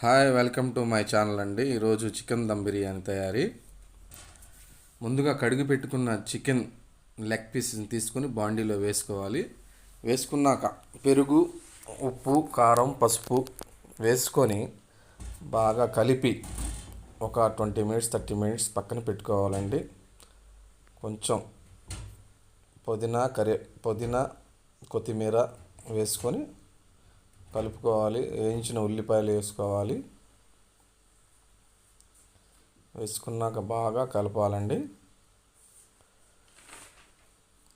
Hi welcome to my channel అండి. ఈరోజు chicken dum biryani తయారీ. ముందుగా కడిగి పెట్టుకున్న చికెన్ లెగ్ పీస్ని తీసుకుని బాండీలో వేసుకోవాలి. వేసుకున్నాక పెరుగు ఉప్పు కారం పసుపు వేసుకొని బాగా కలిపి ఒక ట్వంటీ మినిట్స్ థర్టీ మినిట్స్ పక్కన పెట్టుకోవాలండి. కొంచెం పుదీనా కరే పుదీనా కొత్తిమీర వేసుకొని కలుపుకోవాలి వేయించిన ఉల్లిపాయలు వేసుకోవాలి. వేసుకున్నాక బాగా కలపాలండి.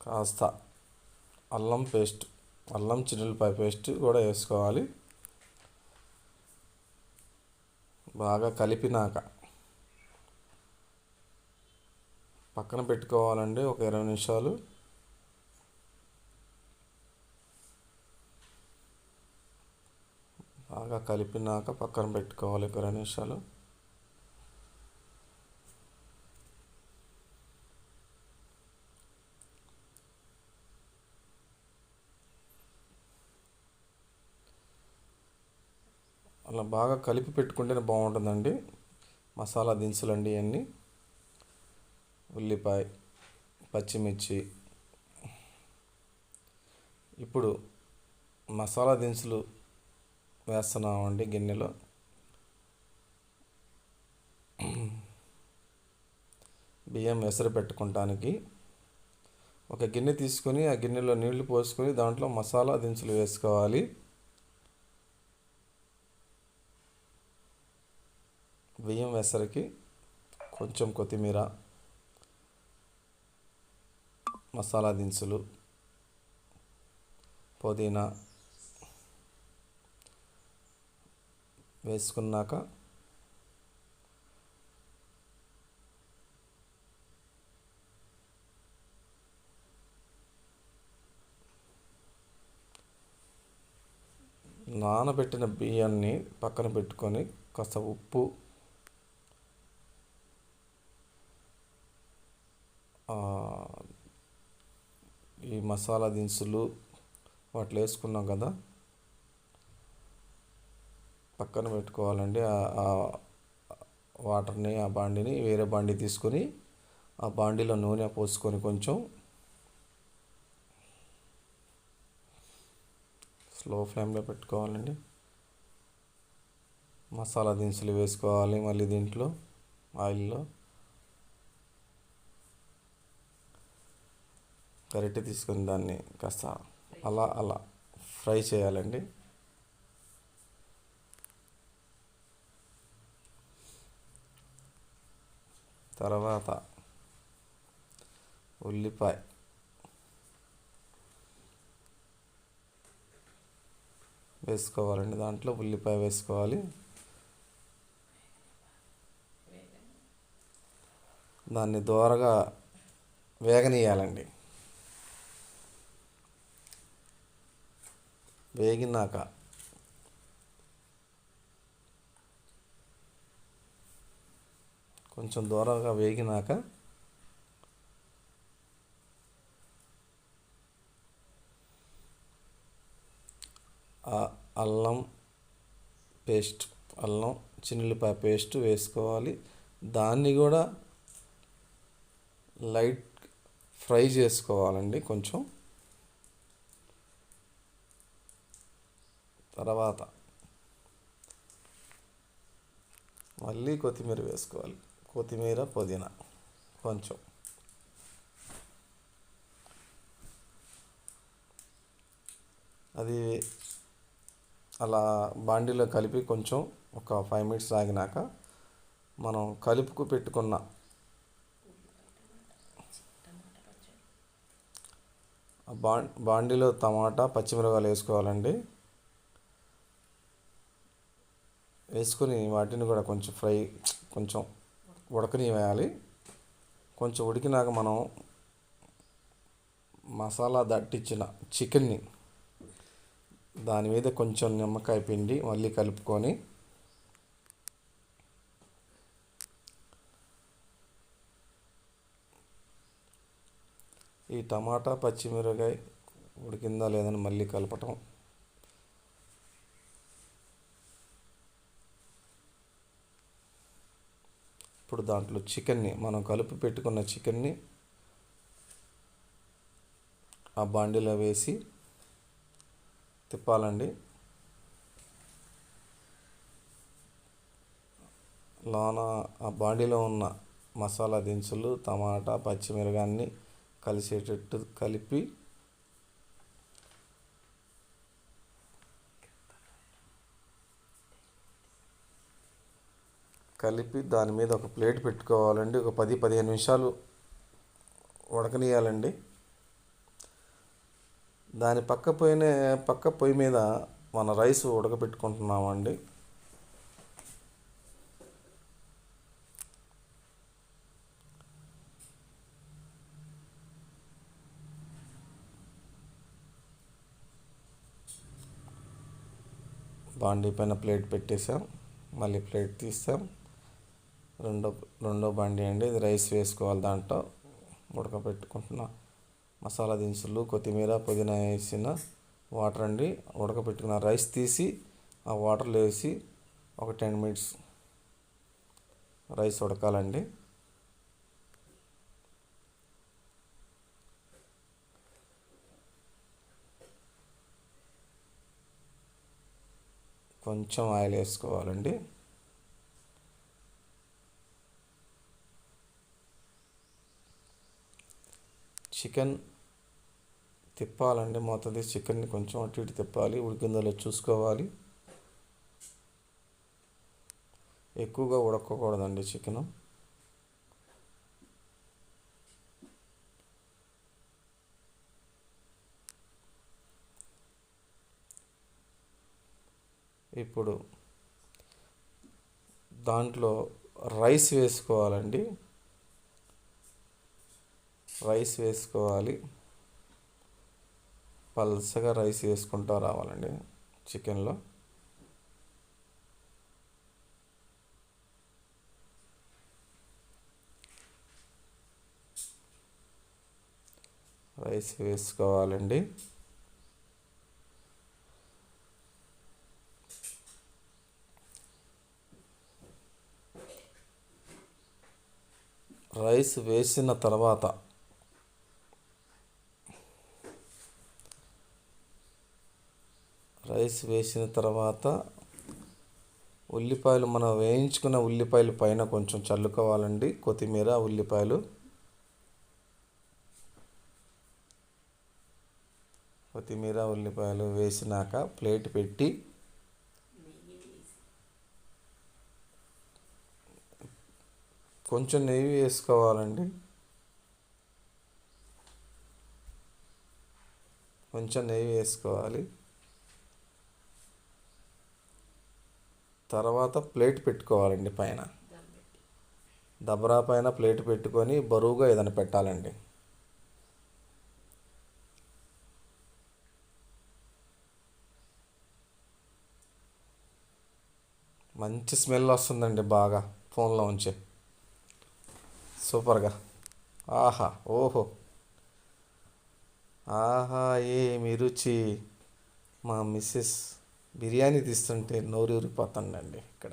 కాస్త అల్లం పేస్ట్ అల్లం చిల్లిపాయ పేస్ట్ కూడా వేసుకోవాలి. బాగా కలిపినాక పక్కన పెట్టుకోవాలండి ఒక ఇరవై నిమిషాలు. బాగా కలిపినాక పక్కన పెట్టుకోవాలి ఒక రెండు నిమిషాలు. అలా బాగా కలిపి పెట్టుకుంటేనే బాగుంటుందండి. మసాలా దినుసులు అండి ఇవన్నీ ఉల్లిపాయ పచ్చిమిర్చి. ఇప్పుడు మసాలా దినుసులు వేస్తున్నామండి గిన్నెలో. బియ్యం ఎసరు పెట్టుకుంటానికి. ఒక గిన్నె తీసుకొని ఆ గిన్నెలో నీళ్ళు పోసుకొని దాంట్లో మసాలా దినుసులు వేసుకోవాలి. బియ్యం వెసరికి కొంచెం కొత్తిమీర మసాలా దినుసులు పుదీనా వేసుకున్నాక నానబెట్టిన బియ్యాన్ని పక్కన పెట్టుకొని కాస్త ఉప్పు ఈ మసాలా దినుసులు వాటిలో వేసుకున్నాం కదా. పక్కన పెట్టుకోవాలండి. ఆ వాటర్ని ఆ బాండిని వేరే బాండి తీసుకొని ఆ బాండిలో నూనె పోసుకొని కొంచెం స్లో ఫ్లేమ్లో పెట్టుకోవాలండి. మసాలా దినుసులు వేసుకోవాలి మళ్ళీ దీంట్లో ఆయిల్లో. గరిటె తీసుకొని దాన్ని కాస్త అలా అలా ఫ్రై చేయాలండి. తర్వాత ఉల్లిపాయ. వేసుకోవాలండి దాంట్లో ఉల్లిపాయ వేసుకోవాలి. దాన్ని దోరగా వేగనీయాలండి వేగినాక కొంచెం దూరంగా వేగినాక అల్లం పేస్ట్ అల్లం చిన్నపాయ పేస్ట్ వేసుకోవాలి. దాన్ని కూడా లైట్ ఫ్రై చేసుకోవాలండి కొంచెం. తర్వాత మళ్ళీ కొత్తిమీర వేసుకోవాలి. కొత్తిమీర పుదీనా. కొంచెం. అది అలా బాండీలో కలిపి కొంచెం ఒక ఫైవ్ మినిట్స్ ఆగినాక మనం కలుపుకు పెట్టుకున్న బా బాండీలో టమాటా పచ్చిమిరపకాయలు వేసుకోవాలండి. వేసుకొని వాటిని కూడా కొంచెం ఫ్రై కొంచెం ఉడకనివేయాలి కొంచెం ఉడికినాక మనం మసాలా దట్టించిన చికెన్ని దాని మీద కొంచెం నిమ్మకాయ పిండి మళ్ళీ కలుపుకొని ఈ టమాటా పచ్చిమిరకాయ ఉడికిందా లేదని మళ్ళీ కలపటం. ఇప్పుడు దాంట్లో చికెన్ని మనం కలిపి పెట్టుకున్న చికెన్ని ఆ బాండీలో వేసి తిప్పాలండి. లోన ఆ బాడీలో ఉన్న మసాలా దినుసులు టమాటా పచ్చిమిరగాన్ని కలిసేటట్టు కలిపి కలిపి దాని మీద ఒక ప్లేట్ పెట్టుకోవాలండి. ఒక పది పదిహేను నిమిషాలు ఉడకనియాలండి దాని పక్క పొయ్యినే పక్క పొయ్యి మీద మన రైస్ ఉడకబెట్టుకుంటున్నామండి. బాండీ పైన ప్లేట్ పెట్టేసాం మళ్ళీ ప్లేట్ తీస్తాం. రెండో రెండో బండి అండి. ఇది రైస్ వేసుకోవాలి దాంట్లో. ఉడకబెట్టుకుంటున్న మసాలా దినుసులు కొత్తిమీర పుదీనా వేసిన వాటర్ అండి. ఉడకబెట్టుకున్న రైస్ తీసి ఆ వాటర్లో వేసి ఒక టెన్ మినిట్స్ రైస్ ఉడకాలండి. కొంచెం ఆయిల్ వేసుకోవాలండి. చికెన్ తిప్పాలండి మొత్తం తీసి చికెన్ని కొంచెం అటు ఇటు తిప్పాలి ఉడికిందో చూసుకోవాలి. ఎక్కువగా ఉడకకూడదండి చికెన్. ఇప్పుడు దాంట్లో రైస్ వేసుకోవాలండి. రైస్ వేసుకోవాలి. పల్సగా రైస్ వేసుకుంటూ రావాలండి చికెన్లో. రైస్ వేసుకోవాలండి. రైస్ వేసిన తర్వాత రైస్ వేసిన తర్వాత ఉల్లిపాయలు మనం వేయించుకున్న ఉల్లిపాయలు పైన కొంచెం చల్లుకోవాలండి. కొత్తిమీర ఉల్లిపాయలు. కొత్తిమీర ఉల్లిపాయలు వేసినాక ప్లేట్ పెట్టి కొంచెం నెయ్యి వేసుకోవాలండి. కొంచెం నెయ్యి వేసుకోవాలి. తర్వాత ప్లేట్ పెట్టుకోవాలండి పైన. దబరా పైన ప్లేట్ పెట్టుకొని బరువుగా ఏదైనా పెట్టాలండి. మంచి స్మెల్ వస్తుందండి బాగా ఫోన్లో ఉంచి. సూపర్గా. ఆహా ఓహో. ఆహా ఏమి రుచి. మా మిస్సెస్ బిర్యానీ తీస్తుంటే నోరు ఇక్కడ.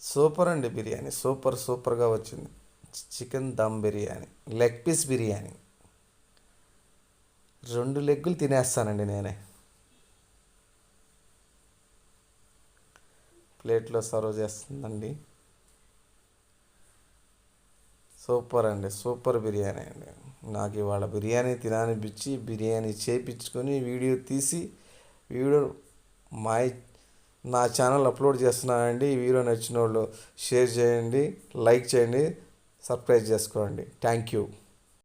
సూపర్ అండి బిర్యానీ. సూపర్ సూపర్గా వచ్చింది. Chicken dum biryani leg piece biryani. రెండు లెగ్గులు తినేస్తానండి నేనే. ప్లేట్లో సర్వ్ చేస్తుందండి. సూపర్ అండి సూపర్ బిర్యానీ అండి. నాకు ఇవాళ బిర్యానీ తినాలనిపించి బిర్యానీ చేయించుకొని వీడియో తీసి వీడియో మా నా ఛానల్ అప్లోడ్ చేస్తున్నానండి. ఈ వీడియో నచ్చిన వాళ్ళు షేర్ చేయండి లైక్ చేయండి సబ్స్క్రైబ్ చేసుకోండి. Thank you.